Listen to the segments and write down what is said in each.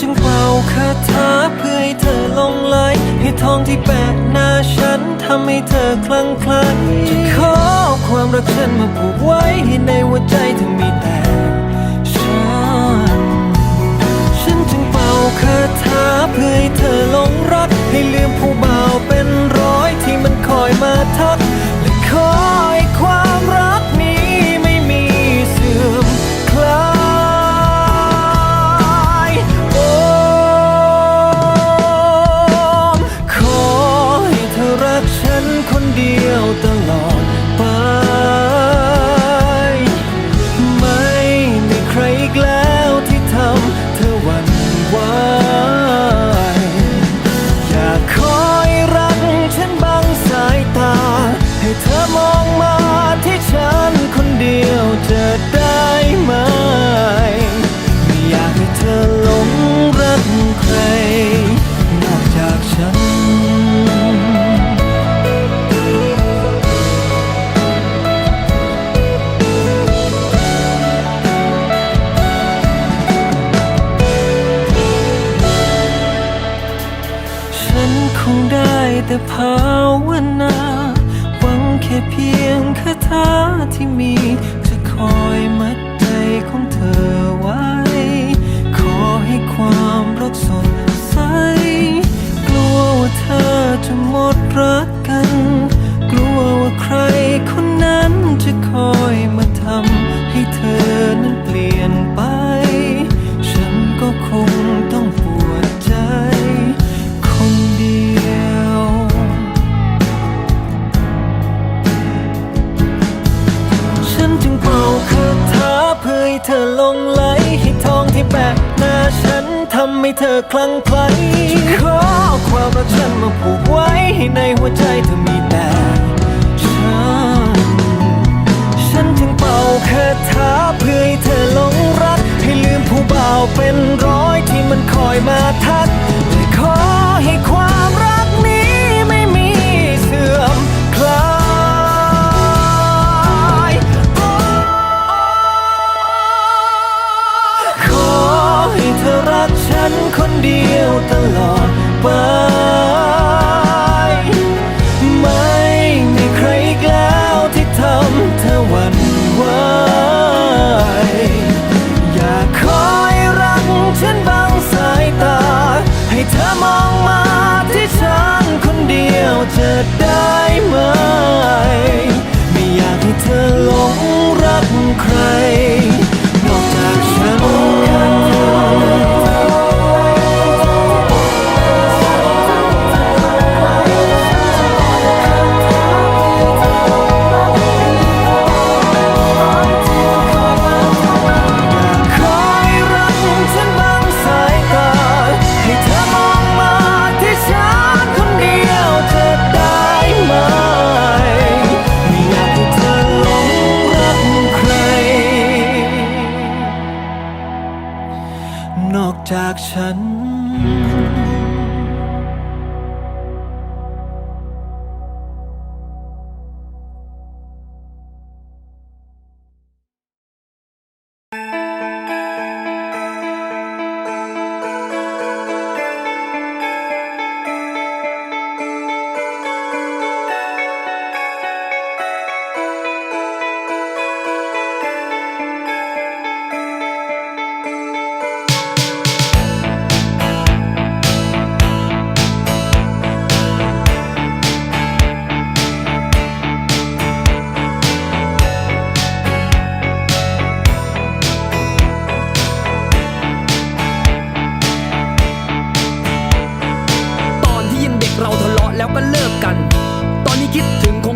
จึงเป่าคาถาเพื่อให้เธอลงไหลให้ทองที่แปะหน้าฉันทำให้เธอคลั่งไคล้จะขอความรักฉันมาผูกไว้ให้ในหัวใจเธอมีแต่ฉัน ฉันจึงเป่าคาถาเพื่อให้เธอลงรัก ให้ลืมผู้บ่าวเป็นร้อยที่มันคอยมาทักและขอ เพื่อให้เธอลงไหลให้ทองที่แปะหน้าฉันทำให้เธอคลั่งไคล้ขอความรักฉันมาผูกไว้ให้ในหัวใจเธอมีแต่ฉัน ฉันจึงเป่าคาถาเพื่อให้เธอหลงรัก ให้ลืมผู้บ่าวเป็นร้อยที่มันคอยมาทักและขอให้ความ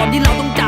อนที่เราต้องจาก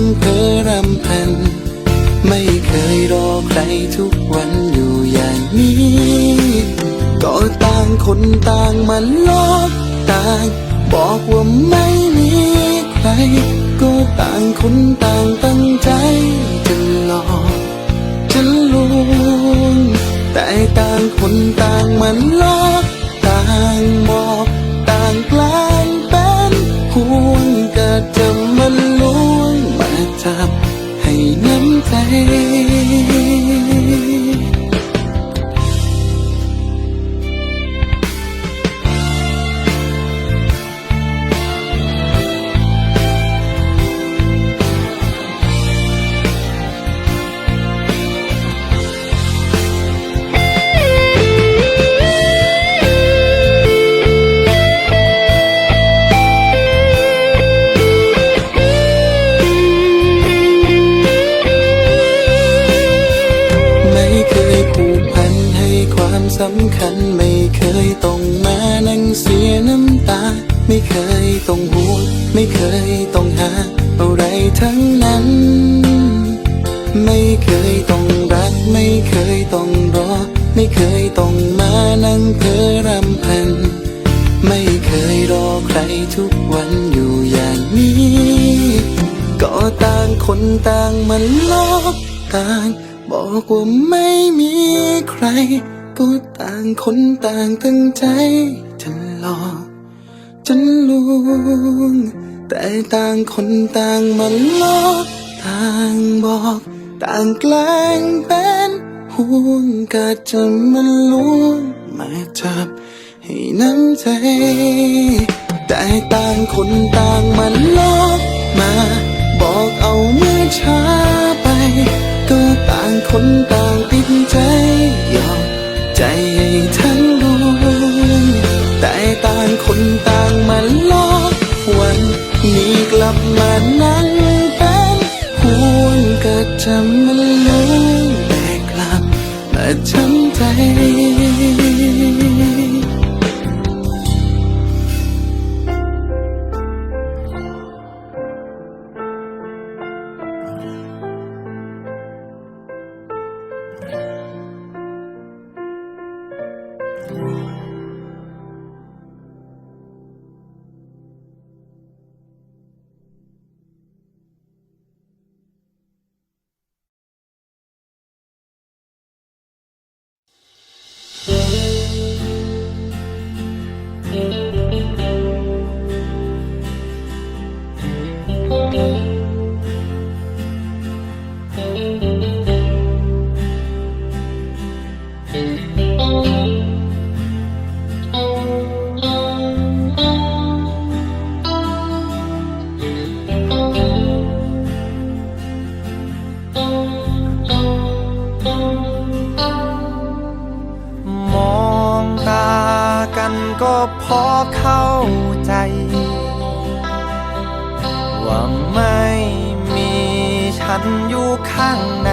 งมานั่งเพ้อรำพัน ไม่เคยรอใครทุกวันอยู่อย่างนี้ ก็ต่างคนต่างมาลอกต่าง บอกว่าไม่มีใคร ก็ต่างคนต่างตั้งใจจะหลอกจะลวงแต่ต่างคนต่างมาลอกต่างบอกต่างกลางเป็นห่วงก็จะ มาจับ มานั่งเพ้อรำพัน ไม่เคยรอใครทุกวันอยู่อย่างนี้ ก็ต่างคนต่างมันลอกต่าง บอกว่าไม่มีใคร ก็ต่างคนต่างตั้งใจจะหลอกจะลวงแต่ต่างคนต่างมันลอกต่างบอก ต่างแกล้งเป็น ห่วงก็จะมันลวนมาจับให้น้ำใจ แต่ต่างคนต่างมันลอกมาบ ม พอเข้าใจ ว่าไม่มีฉันอยู่ข้างใน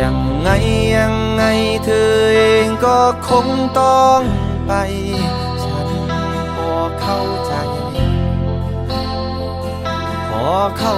ยังไงยังไงเธอเองก็คงต้องไป ฉันพอเข้าใจ พอเข้า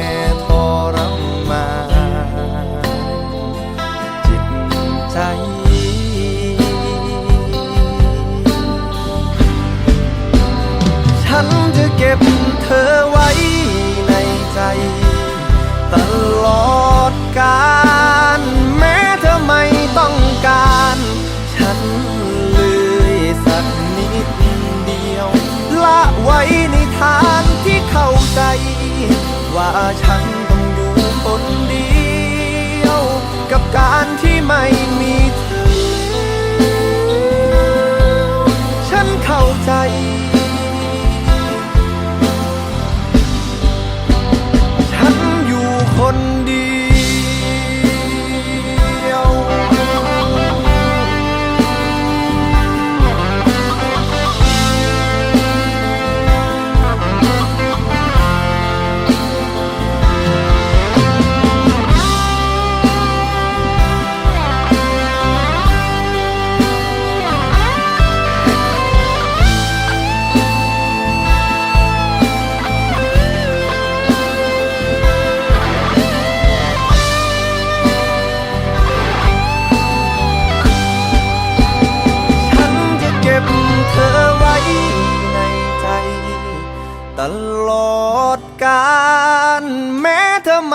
เก็บเธอไว้ในใจ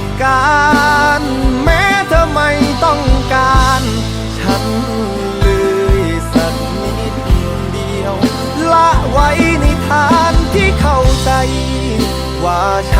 บการ แม้เธอไม่ต้องการ ฉันเลยสักนิดเดียว ละไว้ในทานที่เข้าใจ ว่าฉัน